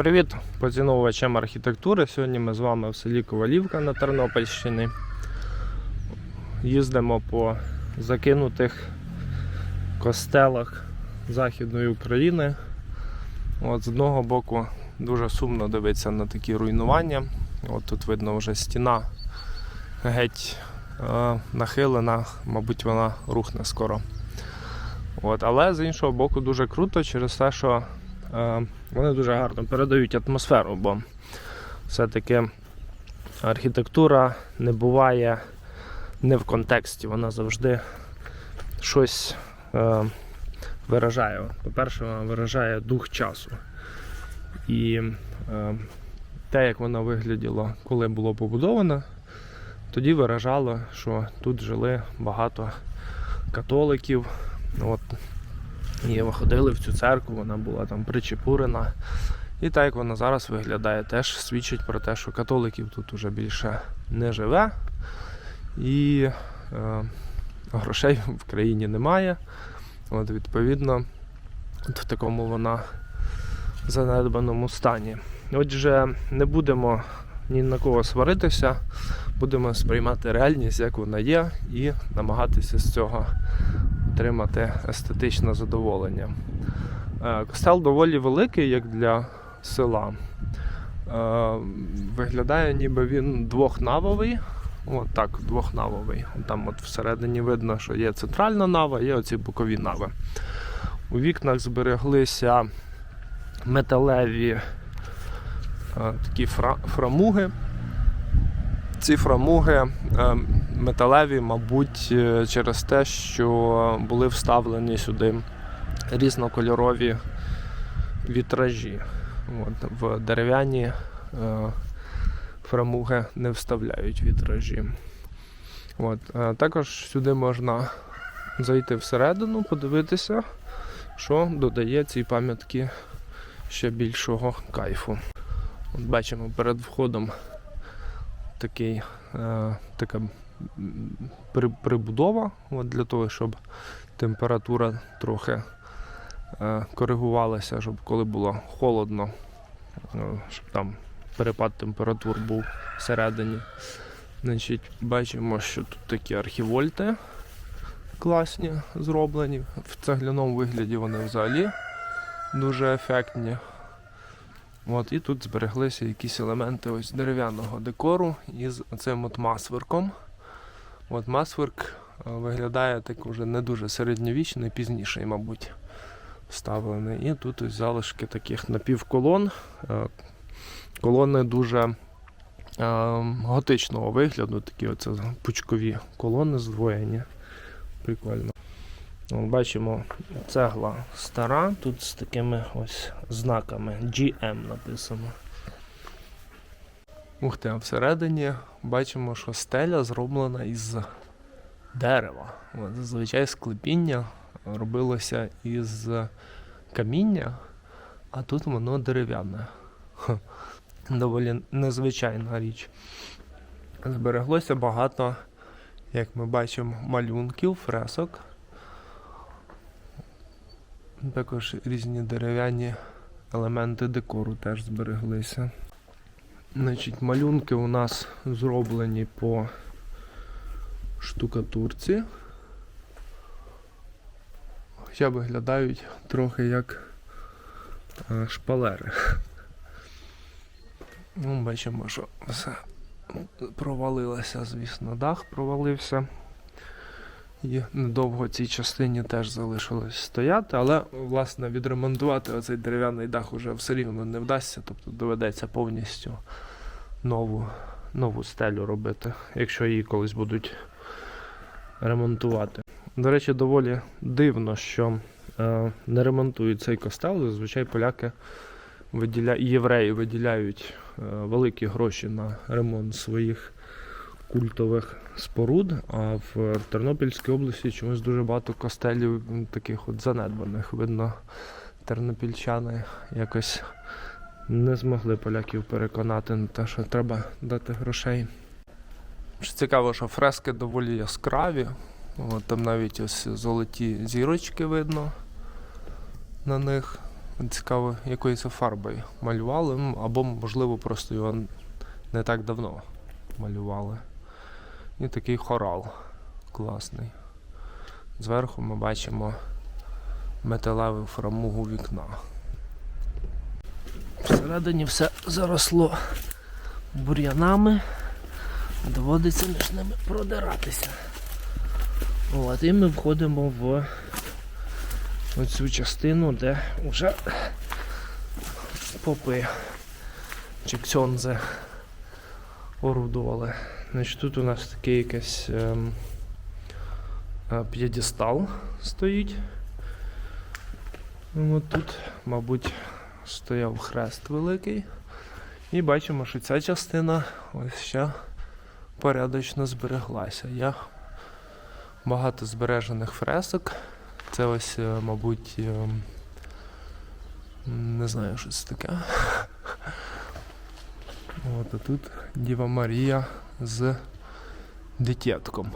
Привіт поціновувачам архітектури. Сьогодні ми з вами в селі Ковалівка на Тернопільщині. Їздимо по закинутих костелах Західної України. От, з одного боку дуже сумно дивитися на такі руйнування. От тут видно вже стіна геть е, нахилена, мабуть, вона рухне скоро. От, але з іншого боку дуже круто через те, що вони дуже гарно передають атмосферу, бо все-таки архітектура не буває не в контексті, вона завжди щось е, виражає. По-перше, вона виражає дух часу. І е, те, як вона вигляділа, коли було побудовано, тоді виражало, що тут жили багато католиків. От, і ходили в цю церкву, вона була там причепурена. І так як вона зараз виглядає, теж свідчить про те, що католиків тут уже більше не живе. І е, грошей в країні немає. От, відповідно, в такому вона занедбаному стані. Отже, не будемо ні на кого сваритися, будемо сприймати реальність, як вона є, і намагатися з цього отримати естетичне задоволення. Е, Костел доволі великий, як для села. Е, Виглядає, ніби він двохнавовий. От так, двохнавовий. Там от всередині видно, що є центральна нава, є оці бокові нави. У вікнах збереглися металеві е, такі фра- фрамуги. Ці фрамуги е, металеві, мабуть, е, через те, що були вставлені сюди різнокольорові вітражі. От, в дерев'яні е, фрамуги не вставляють вітражі. От, е, також сюди можна зайти всередину, подивитися, що додає цій пам'ятки ще більшого кайфу. От бачимо перед входом такий, е, така прибудова от для того, щоб температура трохи е, коригувалася, щоб коли було холодно, е, щоб там перепад температур був всередині. Значить, бачимо, що тут такі архівольти класні зроблені. В цегляному вигляді вони взагалі дуже ефектні. От, і тут збереглися якісь елементи ось дерев'яного декору із цим от масверком. От масверк виглядає так уже не дуже середньовічний, пізніший, мабуть, вставлений. І тут ось залишки таких напівколон. Е, Колони дуже е, готичного вигляду, такі оце пучкові колони здвоєні. Прикольно. Бачимо, цегла стара, тут з такими ось знаками GM написано. Ух ти, а всередині бачимо, що стеля зроблена із дерева. Зазвичай склепіння робилося із каміння, а тут воно дерев'яне. Доволі незвичайна річ. Збереглося багато, як ми бачимо, малюнків, фресок. Також різні дерев'яні елементи декору теж збереглися. Значить, малюнки у нас зроблені по штукатурці. Хоча виглядають трохи як е, шпалери. Ну, бачимо, що все провалилося, звісно, дах провалився. І недовго цій частині теж залишилось стояти, але власне відремонтувати оцей дерев'яний дах уже все рівно не вдасться, тобто доведеться повністю нову, нову стелю робити, якщо її колись будуть ремонтувати. До речі, доволі дивно, що е, не ремонтують цей костел. Зазвичай поляки виділя... євреї виділяють е, великі гроші на ремонт своїх культових споруд, а в Тернопільській області чомусь дуже багато костелів таких от занедбаних. Видно, тернопільчани якось не змогли поляків переконати на те, що треба дати грошей. Цікаво, що фрески доволі яскраві. От, там навіть ось золоті зірочки видно на них. Цікаво, якою це фарбою малювали, або, можливо, просто його не так давно малювали. І такий хорал класний. Зверху ми бачимо металеву фрамугу вікна. Всередині все заросло бур'янами, доводиться між ними продиратися. От, і ми входимо в оцю частину, де вже попи чи ксьонзи орудували. Значить, тут у нас такий якийсь ем, е, п'єдестал стоїть. Ну, От тут, мабуть, стояв хрест великий. І бачимо, що ця частина ось ще порядочно збереглася. Є багато збережених фресок. Це ось, е, мабуть, ем, не знаю, що це таке. От, а тут Діва Марія з дитятком.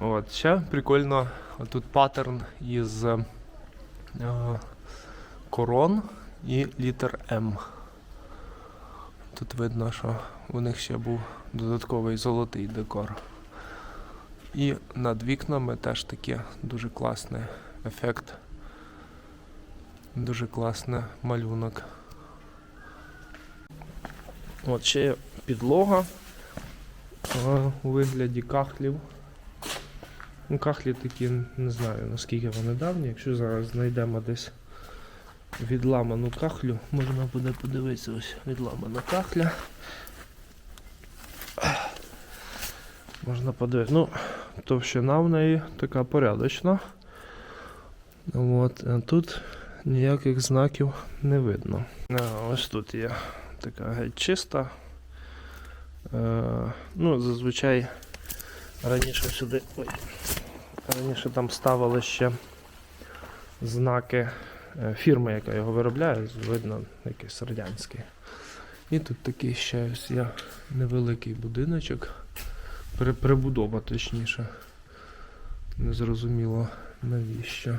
От, ще прикольно, тут паттерн із е, корон і літер М. Тут видно, що у них ще був додатковий золотий декор. І над вікнами теж таке дуже класний ефект. Дуже класний малюнок. От ще підлога у вигляді кахлів. Ну, кахлі такі, не знаю наскільки вони давні. Якщо зараз знайдемо десь відламану кахлю, можна буде подивитися ось відламана кахля. Можна подивитися. Ну, товщина в неї така порядочна. От, а тут ніяких знаків не видно. А, ось тут є така геть чиста. Е, ну, зазвичай раніше сюди. Ой, раніше там ставили ще знаки е, фірми, яка його виробляє, видно, якийсь радянський. І тут такий ще ось є невеликий будиночок. Прибудова, точніше. Незрозуміло навіщо.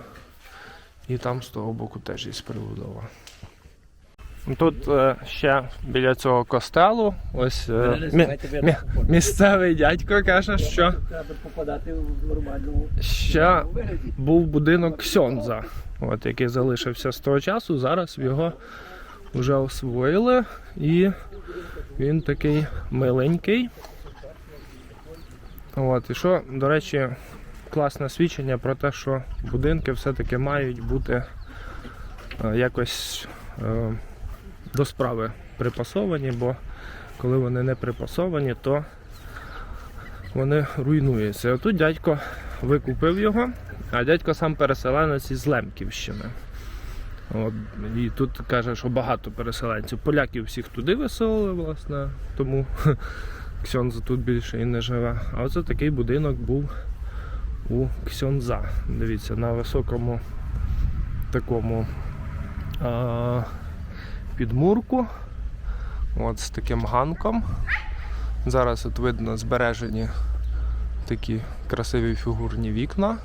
І там з того боку теж є прибудова. Тут е, ще біля цього костелу, ось е, мі- мі- місцевий дядько каже, що Треба попадати в нормальному ще був будинок Ксьонза, от, який залишився з того часу. Зараз його вже освоїли і він такий миленький. От, і що, до речі, класне свідчення про те, що будинки все-таки мають бути е, якось е, до справи припасовані, бо коли вони не припасовані, то вони руйнуються. Отут дядько викупив його, а дядько сам переселенець із Лемківщини. От, і тут каже, що багато переселенців. Поляків всіх туди виселили, власне, тому Ксьонза тут більше і не живе. А оце такий будинок був у Ксьонза. Дивіться, на високому такому а, підмурку. От з таким ганком. Зараз от видно збережені такі красиві фігурні вікна.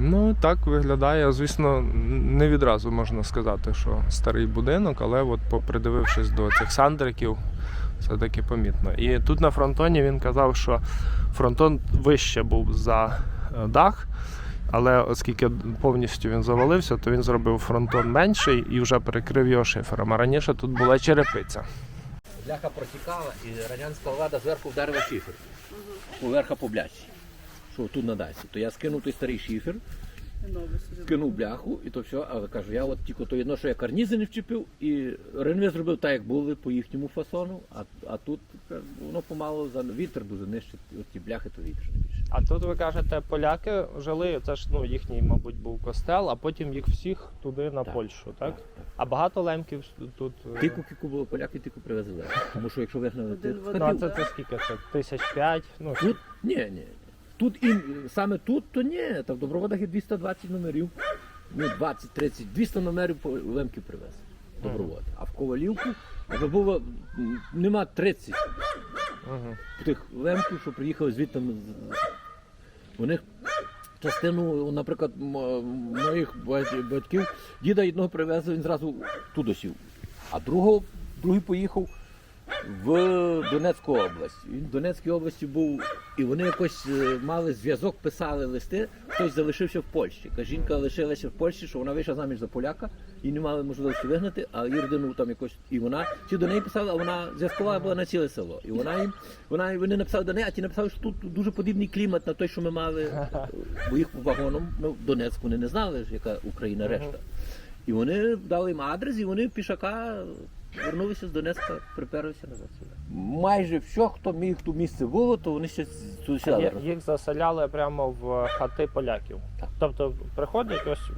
Ну, так виглядає, звісно, не відразу можна сказати, що старий будинок, але от придивившись до цих сандриків, це таки помітно. І тут на фронтоні він казав, що фронтон вище був за е, дах, але оскільки повністю він завалився, то він зробив фронтон менший і вже перекрив його шифером. А раніше тут була черепиця. Бляха протікала і радянська влада зверху вдарила шифер. Поверха по блясі. Що тут на. То я скинув той старий шифер, скинув бляху і то все, але кажу, я от тільки то єдно, що я карнізи не вчепив, і ренве зробив так, як були по їхньому фасону, а, а тут воно помало за вітер дуже нищить. От ті бляхи, то вітер не більше. А тут ви кажете, поляки жили, це ж ну, їхній, мабуть, був костел, а потім їх всіх туди на Так, Польщу, так? так. А багато лемків тут. е, Тику кіку було поляки, тику привезли. Тому що якщо вигнали Один тих в Ну, а це, це скільки це? Тисяч п'ять? Ну, Тут ні, ні. Тут і саме тут, то ні. Та в Доброводах є 220 номерів. Ну, 20, 30, 200 номерів по лемків привез. Добровод. А в Ковалівку якби було м, нема 30 угу. тих лемків, що приїхали звідти. з- У них частину, наприклад, моїх бать- батьків, діда одного привезли, він зразу туди сів. А другого, другий поїхав в Донецьку область. Він в Донецькій області був, і вони якось е, мали зв'язок, писали листи, хтось залишився в Польщі. Жінка лишилася в Польщі, що вона вийшла заміж за поляка і не мали можливості вигнати, а її родину там якось. І вона ті до неї писали, а вона зв'язкова була на ціле село. І вона їм, вона вони написали до неї, а ті написали, що тут дуже подібний клімат на той, що ми мали, бо їх вагоном ну, в Донецьку вони не знали, яка Україна решта. І вони дали їм адрес, і вони пішака вернулися з Донецька, приперлися назад сюди. Майже все, хто міг тут місце було, то вони ще сюди сюди. Є- Їх заселяли прямо в хати поляків. Так. Тобто приходять ось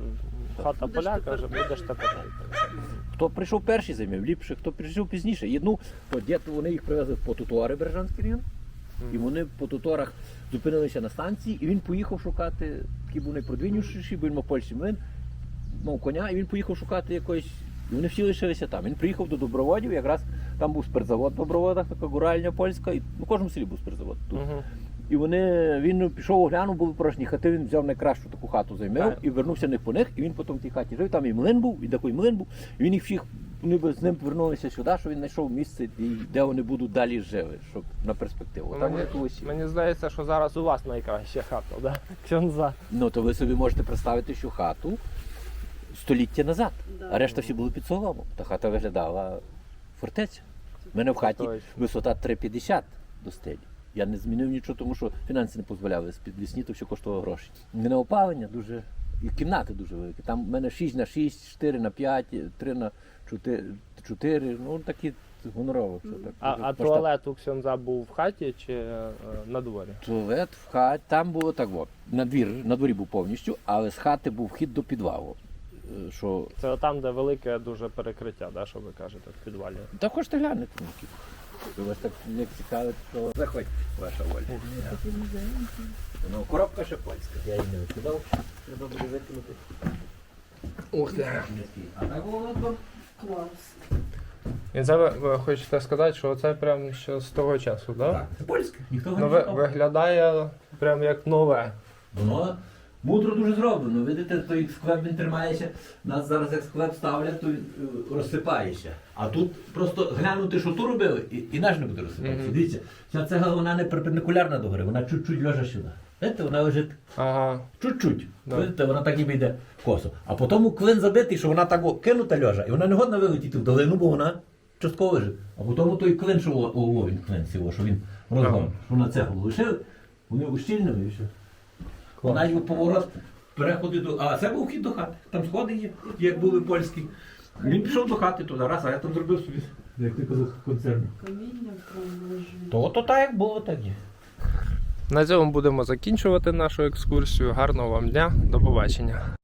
хата поляка, каже, будеш тепер. Хто прийшов перший займів ліпше, хто прийшов пізніше. Одну, то дід, вони їх привезли по Тутуари Бережанський район. І вони по Туторах зупинилися на станції, і він поїхав шукати, такий був найпродвинніший, бо він мав польський млин, мав коня, і він поїхав шукати якоїсь. І вони всі лишилися там. Він приїхав до доброводів, якраз там був спиртзавод в доброводах, така гуральня польська, і ну, в кожному селі був спиртзавод. Тут. Угу. І вони, він пішов оглянув, були порожні хати, він взяв найкращу таку хату, займив Так. і вернувся не по них, і він потім в тій хаті жив. Там і млин був, і такий млин був. І він їх всіх вони би з ним повернулися сюди, що він знайшов місце, де вони будуть далі жили, щоб на перспективу. Там Мені, мені здається, що зараз у вас найкраща хата, да? Ксьонза. Ну то ви собі можете представити, що хату століття назад, а решта всі були під солому. Та хата виглядала фортеця. У мене в хаті висота 3,50 до стелі. Я не змінив нічого, тому що фінанси не дозволяли. З-під то все коштувало гроші. Мене опалення дуже. І кімнати дуже великі. Там в мене 6 на 6, 4 на 5, 3 на 4, 4 ну такі гонорово. Все, так, А, а туалет у Ксьонза був в хаті чи е, на дворі? Туалет в хаті, там було так, от, на, двір, на дворі був повністю, але з хати був вхід до підвалу. Е, Що Це там, де велике дуже перекриття, да, що ви кажете, в підвалі. Та хочете глянути. Ви вас так не цікавить, що заходь, ваша воля. Ну, коробка ще польська. Я її не викидав, треба буде викинути. Ух ти. А так воно Клас. І це ви, ви хочете сказати, що це прям ще з того часу, да? Так, це польське. Ніхто Ну, ви, виглядає прям як нове. Воно мудро дуже зроблено. Видите, той склеп він тримається. Нас зараз як склеп ставлять, то він е, розсипається. А тут просто глянути, що тут робили, і, і наш не буде розсипатися. Мгм. Дивіться, ця цегла вона не перпендикулярна до гори, вона чуть-чуть лежа сюди. Знаєте, вона лежить Ага. чуть-чуть. Да. Видите, вона так ніби йде косо. А потім клин забитий, що вона так о, кинута льожа, і вона не годна вилетіти в долину, бо вона частково лежить. А потім той клин, що о, о, він клин сіло, що він розгон, Ага. що на цеглу лишили, вони ущільнили і все. Вона його поворот, переходи до. А це був вхід до хати. Там сходи є, як були польські. Він пішов до хати туди, раз, а я там зробив собі, як ти казав, концерт. Каміння То То так як було, так є. На цьому будемо закінчувати нашу екскурсію. Гарного вам дня, до побачення.